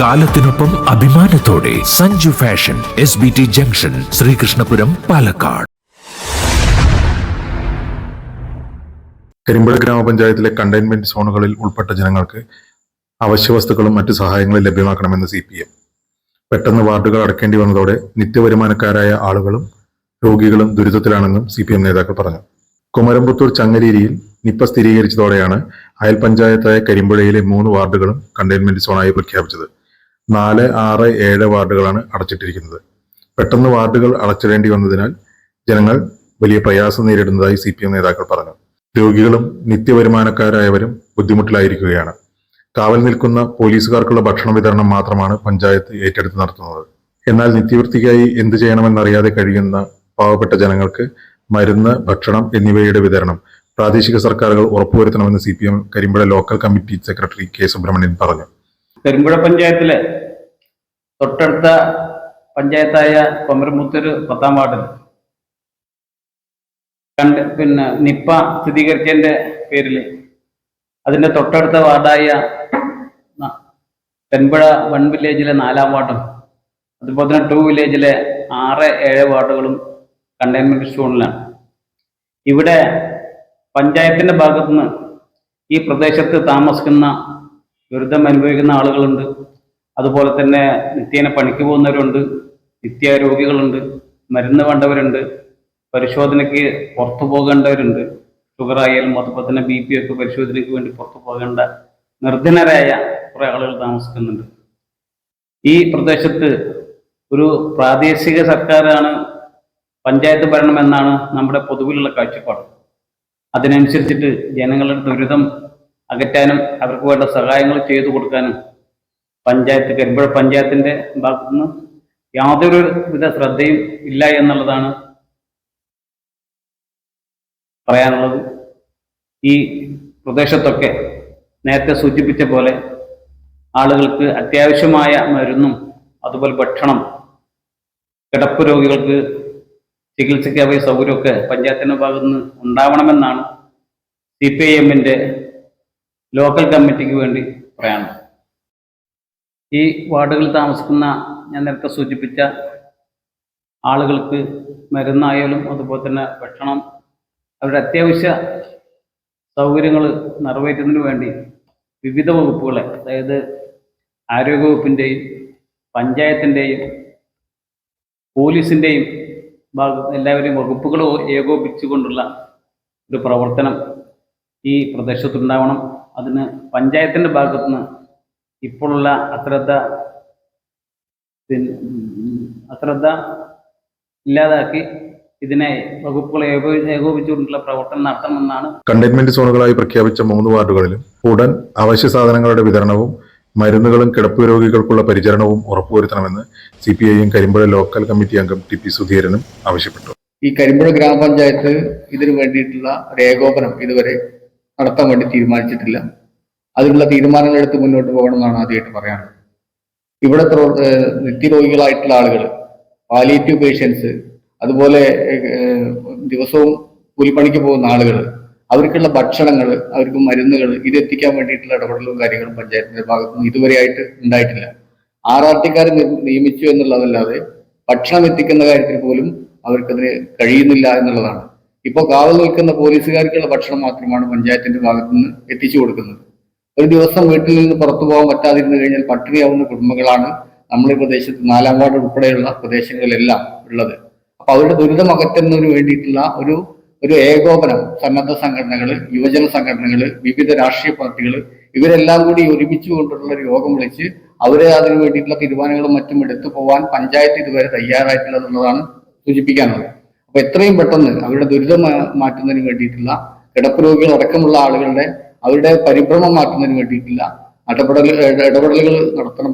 കാലത്തിനൊപ്പം അഭിമാനത്തോടെ Sanju fashion S B T junction Sreekrishnapuram Palakkad. Karimpuzha ഗ്രാമപഞ്ചായത്തിലെ containment സോണുകളിൽ ഉൾപ്പെട്ട ജനങ്ങൾക്ക് അവശ്യ വസ്തുക്കളും മറ്റു സഹായങ്ങളും ലഭ്യമാക്കണമെന്ന് സി പി എം. പെട്ടെന്ന് വാർഡുകൾ അടക്കേണ്ടി വന്നതോടെ നിത്യവരുമാനക്കാരായ ആളുകളും രോഗികളും ദുരിതത്തിലാണെന്നും സി പി എം നേതാക്കൾ പറഞ്ഞു. കുമരമ്പത്തൂർ ചങ്ങലേരിയിൽ നിപ്പ സ്ഥിരീകരിച്ചതോടെയാണ് അയൽ പഞ്ചായത്തായ കരിമ്പുഴയിലെ മൂന്ന് വാർഡുകളും കണ്ടെയ്ൻമെന്റ് സോണായി പ്രഖ്യാപിച്ചത്. നാല് ആറ് ഏഴ് വാർഡുകളാണ് അടച്ചിട്ടിരിക്കുന്നത്. പെട്ടെന്ന് വാർഡുകൾ അടച്ചിടേണ്ടി വന്നതിനാൽ ജനങ്ങൾ വലിയ പ്രയാസം നേരിടുന്നതായി സി പി എം നേതാക്കൾ പറഞ്ഞു. രോഗികളും നിത്യവരുമാനക്കാരായവരും ബുദ്ധിമുട്ടിലായിരിക്കുകയാണ്. കാവൽ നിൽക്കുന്ന പോലീസുകാർക്കുള്ള ഭക്ഷണ വിതരണം മാത്രമാണ് പഞ്ചായത്ത് ഏറ്റെടുത്ത് നടത്തുന്നത്. എന്നാൽ നിത്യവൃത്തിക്കായി എന്ത് ചെയ്യണമെന്നറിയാതെ കഴിയുന്ന പാവപ്പെട്ട ജനങ്ങൾക്ക് മരുന്ന് ഭക്ഷണം എന്നിവയുടെ വിതരണം പ്രാദേശിക സർക്കാരുകൾ ഉറപ്പുവരുത്തണമെന്ന് C P M Karimpuzha local committee secretary K Subramanian പറഞ്ഞു. പെരുമ്പുഴ പഞ്ചായത്തിലെ തൊട്ടടുത്ത പഞ്ചായത്തായ കൊമരമുത്തൂര് പത്താം വാർഡിൽ. കണ്ട് പിന്നെ നിപ്പ സ്ഥിരീകരിച്ചതിന്റെ പേരിൽ അതിന്റെ തൊട്ടടുത്ത വാർഡായ പെൺപുഴ വൺ വില്ലേജിലെ നാലാം വാർഡും അതുപോലെ തന്നെ ടു വില്ലേജിലെ ആറ് ഏഴ് വാർഡുകളും കണ്ടെയ്ൻമെന്റ് സോണിലാണ്. ഇവിടെ പഞ്ചായത്തിന്റെ ഭാഗത്തുനിന്ന് ഈ പ്രദേശത്ത് താമസിക്കുന്ന ദുരിതം അനുഭവിക്കുന്ന ആളുകളുണ്ട്. അതുപോലെ തന്നെ നിത്യേന പണിക്ക് പോകുന്നവരുണ്ട്. നിത്യ രോഗികളുണ്ട് മരുന്ന് വേണ്ടവരുണ്ട്. പരിശോധനയ്ക്ക് പുറത്തു പോകേണ്ടവരുണ്ട്. ഷുഗർ ആയാലും അതുപോലെ തന്നെ ബി പി ഒക്കെ പരിശോധനയ്ക്ക് വേണ്ടി പുറത്തു പോകേണ്ട നിർധനരായ കുറെ ആളുകൾ താമസിക്കുന്നുണ്ട്. ഈ പ്രദേശത്ത് ഒരു പ്രാദേശിക സർക്കാരാണ് പഞ്ചായത്ത് ഭരണം എന്നാണ് നമ്മുടെ പൊതുവിലുള്ള കാഴ്ചപ്പാട്. അതിനനുസരിച്ചിട്ട് ജനങ്ങളുടെ ദുരിതം അകറ്റാനും അവർക്ക് വേണ്ട സഹായങ്ങൾ ചെയ്തു കൊടുക്കാനും പഞ്ചായത്ത് കരിമ്പുഴ പഞ്ചായത്തിന്റെ ഭാഗത്തുനിന്ന് യാതൊരു വിധ ശ്രദ്ധയും ഇല്ല എന്നുള്ളതാണ് പറയാനുള്ളത്. ഈ പ്രദേശത്തൊക്കെ നേരത്തെ സൂചിപ്പിച്ച പോലെ ആളുകൾക്ക് അത്യാവശ്യമായ മരുന്നും അതുപോലെ ഭക്ഷണം കിടപ്പ് രോഗികൾക്ക് ചികിത്സയ്ക്കായ സൗകര്യമൊക്കെ പഞ്ചായത്തിന്റെ ഭാഗത്തുനിന്ന് ഉണ്ടാവണമെന്നാണ് സി പി ഐ എമ്മിന്റെ ലോക്കൽ കമ്മിറ്റിക്ക് വേണ്ടി പറയാനുള്ളത് ഈ വാർഡുകളിൽ താമസിക്കുന്ന ഞാൻ നേരത്തെ സൂചിപ്പിച്ച ആളുകൾക്ക് മരുന്നായാലും അതുപോലെ തന്നെ ഭക്ഷണം അവരുടെ അത്യാവശ്യ സൗകര്യങ്ങൾ നിറവേറ്റുന്നതിന് വേണ്ടി വിവിധ വകുപ്പുകളെ അതായത് ആരോഗ്യവകുപ്പിന്റെയും പഞ്ചായത്തിന്റെയും പോലീസിന്റെയും എല്ലാവരെയും വകുപ്പുകൾ ഏകോപിച്ചുകൊണ്ടുള്ള ഒരു പ്രവർത്തനം ഈ പ്രദേശത്തുണ്ടാവണം. അതിന് പഞ്ചായത്തിന്റെ ഭാഗത്തുനിന്ന് ഇപ്പോഴുള്ള അശ്രദ്ധ പിന്നെ അശ്രദ്ധ ഇല്ലാതാക്കി ഇതിനെ വകുപ്പുകൾ ഏകോ ഏകോപിച്ചുകൊണ്ടുള്ള പ്രവർത്തനം നടത്തണമെന്നാണ് കണ്ടെയ്ൻമെന്റ് സോണുകളായി പ്രഖ്യാപിച്ച മൂന്ന് വാർഡുകളിലും ഉടൻ അവശ്യ സാധനങ്ങളുടെ വിതരണവും മരുന്നുകളും കിടപ്പ് രോഗികൾക്കുള്ള പരിചരണവും ഉറപ്പുവരുത്തണമെന്ന് സി പി ഐയും കരിമ്പുഴ ലോക്കൽ കമ്മിറ്റി അംഗം ടി പി സുധീരനും ആവശ്യപ്പെട്ടു. ഈ കരിമ്പുഴ ഗ്രാമപഞ്ചായത്ത് ഇതിനു വേണ്ടിയിട്ടുള്ള ഒരു ഏകോപനം ഇതുവരെ നടത്താൻ വേണ്ടി തീരുമാനിച്ചിട്ടില്ല. അതിനുള്ള തീരുമാനങ്ങൾ എടുത്ത് മുന്നോട്ട് പോകണമെന്നാണ് ആദ്യമായിട്ട് പറയാനുള്ളത്. ഇവിടെ നിത്യരോഗികളായിട്ടുള്ള ആളുകൾ പാലിയേറ്റീവ് പേഷ്യൻസ് അതുപോലെ ദിവസവും കൂലിപ്പണിക്ക് പോകുന്ന ആളുകൾ അവർക്കുള്ള ഭക്ഷണങ്ങൾ അവർക്ക് മരുന്നുകൾ ഇത് എത്തിക്കാൻ വേണ്ടിയിട്ടുള്ള ഇടപെടലും കാര്യങ്ങളും പഞ്ചായത്തിന്റെ ഭാഗത്തുനിന്ന് ഇതുവരെയായിട്ട് ഉണ്ടായിട്ടില്ല. ആർ ആർ ടിക്കാരെ നിയമിച്ചു എന്നുള്ളതല്ലാതെ ഭക്ഷണം എത്തിക്കുന്ന കാര്യത്തിൽ പോലും അവർക്കതിന് കഴിയുന്നില്ല എന്നുള്ളതാണ്. ഇപ്പോൾ കാവൽ നിൽക്കുന്ന പോലീസുകാർക്കുള്ള ഭക്ഷണം മാത്രമാണ് പഞ്ചായത്തിന്റെ ഭാഗത്തു നിന്ന് എത്തിച്ചു കൊടുക്കുന്നത്. ഒരു ദിവസം വീട്ടിൽ നിന്ന് പുറത്തു പോകാൻ പറ്റാതിരുന്നു കഴിഞ്ഞാൽ പട്ടിണിയാവുന്ന കുടുംബങ്ങളാണ് നമ്മുടെ ഈ പ്രദേശത്ത് നാലാം വാർഡ് ഉൾപ്പെടെയുള്ള പ്രദേശങ്ങളിലെല്ലാം ഉള്ളത്. അപ്പൊ അവരുടെ ദുരിതം അകറ്റുന്നതിന് വേണ്ടിയിട്ടുള്ള ഒരു ഒരു ഏകോപനം സന്നദ്ധ സംഘടനകൾ യുവജന സംഘടനകൾ വിവിധ രാഷ്ട്രീയ പാർട്ടികൾ ഇവരെല്ലാം കൂടി ഒരുമിച്ച് കൊണ്ടുള്ള ഒരു യോഗം വിളിച്ച് അവരെ അതിനു വേണ്ടിയിട്ടുള്ള തീരുമാനങ്ങളും മറ്റും എടുത്തു പോകാൻ പഞ്ചായത്ത് ഇതുവരെ തയ്യാറായിട്ടില്ല എന്നുള്ളതാണ് സൂചിപ്പിക്കാനുള്ളത്. അപ്പൊ എത്രയും പെട്ടെന്ന് അവരുടെ ദുരിതം മാറ്റുന്നതിന് വേണ്ടിയിട്ടുള്ള കിടപ്പ് രോഗികൾ അടക്കമുള്ള ആളുകളുടെ അവരുടെ പരിഭ്രമം മാറ്റുന്നതിന് വേണ്ടിയിട്ടുള്ള ഇടപെടൽ ഇടപെടലുകൾ നടത്തണം